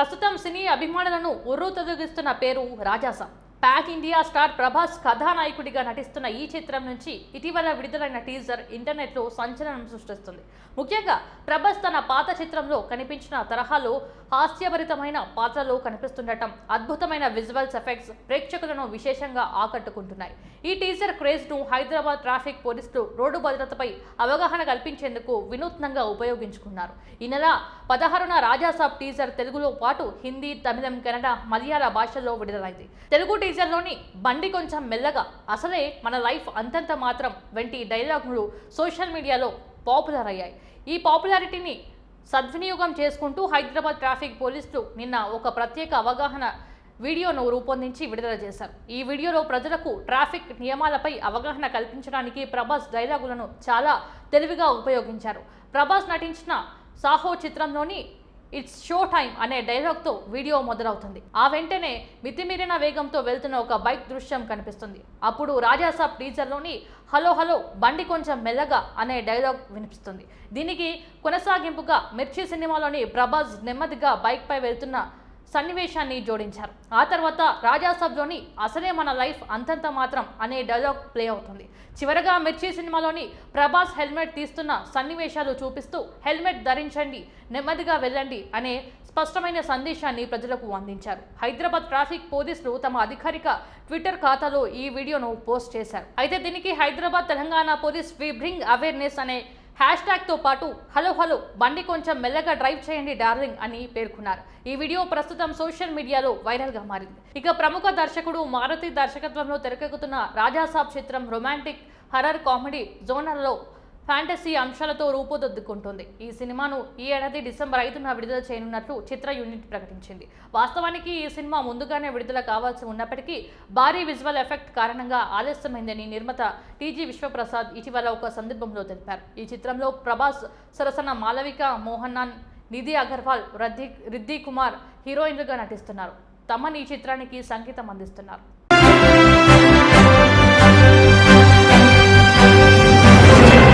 ప్రస్తుతం సినీ అభిమానులను ఉర్రూ ఉర్రూతొదిగిస్తున్న పేరు రాజాసా ప్యాక్ ఇండియా స్టార్ ప్రభాస్ కథానాయకుడిగా నటిస్తున్న ఈ చిత్రం నుంచి ఇటీవల విడుదలైన టీజర్ ఇంటర్నెట్లో సంచలనం సృష్టిస్తుంది. ముఖ్యంగా ప్రభాస్ తన పాత చిత్రంలో కనిపించిన తరహాలో హాస్యభరితమైన పాత్రలో కనిపిస్తుండటం అద్భుతమైన విజువల్స్ ఎఫెక్ట్స్ ప్రేక్షకులను విశేషంగా ఆకట్టుకుంటున్నాయి. ఈ టీజర్ క్రేజ్ను హైదరాబాద్ ట్రాఫిక్ పోలీసులు రోడ్డు భద్రతపై అవగాహన కల్పించేందుకు వినూత్నంగా ఉపయోగించుకున్నారు. ఈ నెల పదహారున రాజాసాబ్ టీజర్ తెలుగులో పాటు హిందీ తమిళం కన్నడ మలయాళ భాషల్లో విడుదలైంది. తెలుగు టీజర్లోని బండి కొంచెం మెల్లగా అసలే మన లైఫ్ అంతంత మాత్రం వంటి డైలాగులు సోషల్ మీడియాలో పాపులర్ అయ్యాయి. ఈ పాపులారిటీని సద్వినియోగం చేసుకుంటూ హైదరాబాద్ ట్రాఫిక్ పోలీసులు నిన్న ఒక ప్రత్యేక అవగాహన వీడియోను రూపొందించి విడుదల చేశారు. ఈ వీడియోలో ప్రజలకు ట్రాఫిక్ నియమాలపై అవగాహన కల్పించడానికి ప్రభాస్ డైలాగులను చాలా తెలివిగా ఉపయోగించారు. ప్రభాస్ నటించిన సాహో చిత్రంలోని ఇట్స్ షో టైం అనే డైలాగ్తో వీడియో మొదలవుతుంది. ఆ వెంటనే మితిమీరిన వేగంతో వెళ్తున్న ఒక బైక్ దృశ్యం కనిపిస్తుంది. అప్పుడు రాజాసాబ్ టీజర్లోని హలో హలో బండి కొంచెం మెల్లగా అనే డైలాగ్ వినిపిస్తుంది. దీనికి కొనసాగింపుగా మిర్చి సినిమాలోని ప్రభాస్ నెమ్మదిగా బైక్పై వెళ్తున్న సన్నివేశాన్ని జోడించారు. ఆ తర్వాత రాజాసాబ్లోని అసలే మన లైఫ్ అంతంత మాత్రం అనే డైలాగ్ ప్లే అవుతుంది. చివరగా మిర్చి సినిమాలోని ప్రభాస్ హెల్మెట్ తీస్తున్న సన్నివేశాలు చూపిస్తూ హెల్మెట్ ధరించండి నెమ్మదిగా వెళ్ళండి అనే స్పష్టమైన సందేశాన్ని ప్రజలకు అందించారు. హైదరాబాద్ ట్రాఫిక్ పోలీసులు తమ అధికారిక ట్విట్టర్ ఖాతాలో ఈ వీడియోను పోస్ట్ చేశారు. అయితే దీనికి Hyderabad Telangana police we bring awareness అనే హ్యాష్ ట్యాగ్తో పాటు హలో హలో బండి కొంచెం మెల్లగా డ్రైవ్ చేయండి డార్లింగ్ అని పేర్కొన్నారు. ఈ వీడియో ప్రస్తుతం సోషల్ మీడియాలో వైరల్గా మారింది. ఇక ప్రముఖ దర్శకుడు మారుతి దర్శకత్వంలో తెరకెక్కుతున్న రాజాసాబ్ చిత్రం రొమాంటిక్ హర్రర్ కామెడీ జోనర్లో ఫ్యాంటసీ అంశాలతో రూపుదిద్దుకుంటుంది. ఈ సినిమాను ఈ ఏడాది డిసెంబర్ ఐదున విడుదల చేయనున్నట్లు చిత్ర యూనిట్ ప్రకటించింది. వాస్తవానికి ఈ సినిమా ముందుగానే విడుదల కావాల్సి ఉన్నప్పటికీ భారీ విజువల్ ఎఫెక్ట్ కారణంగా ఆలస్యమైందని నిర్మాత టీజీ విశ్వప్రసాద్ ఇటీవల ఒక సందర్భంలో తెలిపారు. ఈ చిత్రంలో ప్రభాస్ సరసన మాలవిక మోహన్నాన్ నిధి అగర్వాల్ రద్దీ రిద్దీ కుమార్ హీరోయిన్లుగా నటిస్తున్నారు. తమన్ ఈ చిత్రానికి సంగీతం అందిస్తున్నారు.